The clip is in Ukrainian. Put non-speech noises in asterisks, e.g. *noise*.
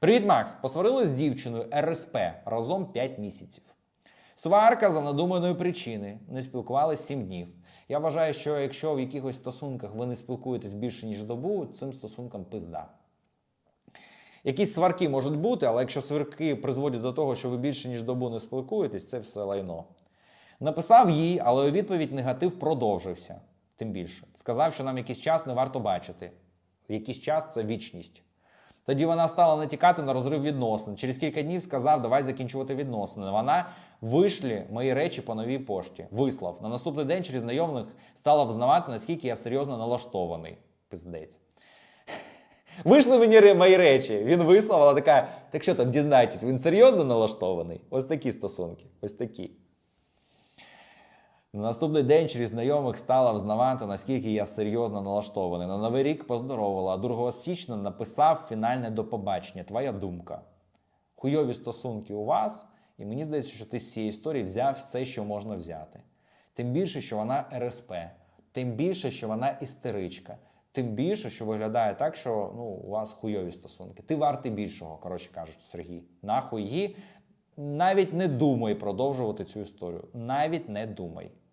Привіт, Макс! Посварились з дівчиною РСП разом 5 місяців. Сварка за надуманої причини. Не спілкувалися 7 днів. Я вважаю, що якщо в якихось стосунках ви не спілкуєтесь більше, ніж добу, цим стосункам пизда. Якісь сварки можуть бути, але якщо сварки призводять до того, що ви більше ніж добу не спілкуєтесь, це все лайно. Написав їй, але у відповідь негатив продовжився. Тим більше. Сказав, що нам якийсь час не варто бачити. Якийсь час це вічність. Тоді вона стала натякати на розрив відносин. Через кілька днів сказав, давай закінчувати відносини. Вона вишлі мої речі по новій пошті. Вислав. На наступний день через знайомих стала взнавати, наскільки я серйозно налаштований. Пиздець. *laughs* Вийшли мені мої речі. Він вислав, вона така, так що там дізнайтесь, він серйозно налаштований? Ось такі стосунки. Ось такі. На наступний день через знайомих стала взнавати, наскільки я серйозно налаштований. На новий рік поздоровила, а 2 січня написав фінальне до побачення. Твоя думка. Хуйові стосунки у вас, і мені здається, що ти з цієї історії взяв все, що можна взяти. Тим більше, що вона РСП, тим більше, що вона істеричка, тим більше, що виглядає так, що ну, у вас хуйові стосунки. Ти вартий більшого, коротше кажучи, Сергій. Нахуй її. Навіть не думай продовжувати цю історію. Навіть не думай.